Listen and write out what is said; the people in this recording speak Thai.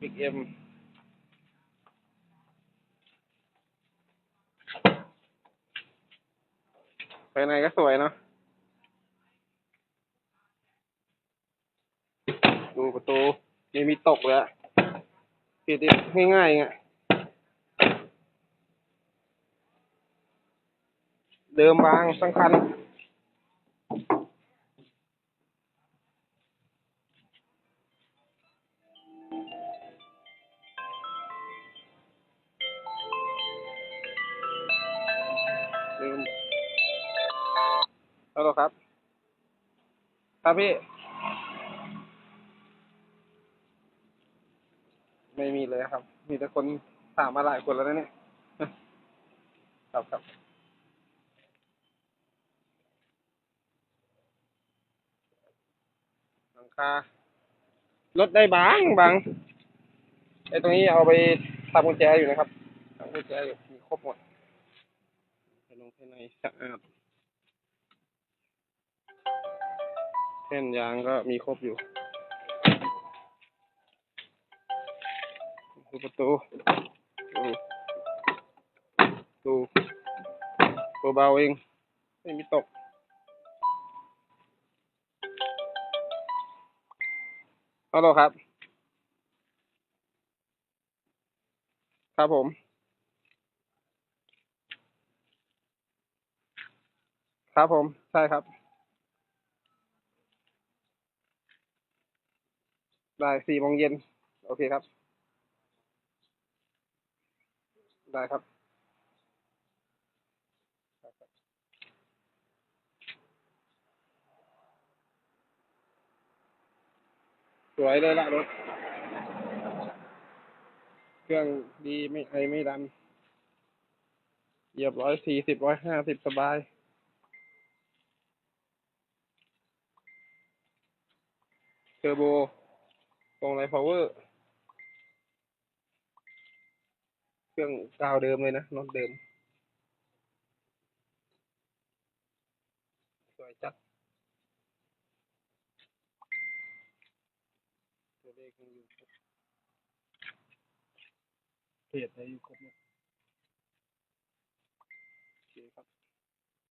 บิ๊กเอ็มไปไหนก็สวยเนาะดูประตูไม่มีตกเลยอะปิดได้ง่ายๆไงเดิมบางสังคัน ลืมฮัลโหลครับ ครับพี่ ไม่มีเลยครับ มีแต่คนถามมาหลายคนแล้วนะเนี่ย ครับครับหลังคารถได้บางบางไอ้ตรงนี้เอาไปทำกุญแจอยู่นะครับทำกุญแจอยู่มีครบหมด ภายนอกภายในสะอาดแผ่นยางก็มีครบอยู่ดูประตูดูดูตัวเบาเอง ไม่มีตกฮัลโหลครับ ครับผม ครับผมใช่ครับ ได้สี่โมงเย็น โอเคครับ ได้ครับสวยเลยละรถ เครื่องดีไม่ไอไม่ดัน เหยียบร้อยสี่สิบร้อยห้าสิบสบาย เท อร์โบตรงไรพาวเวอร์ เครื่องกาวเดิมเลยนะรถเดิม สวยจัด ตัวเลขยังอยู่ครบเพจอะไรอยู่ครบหมดโอเคครับ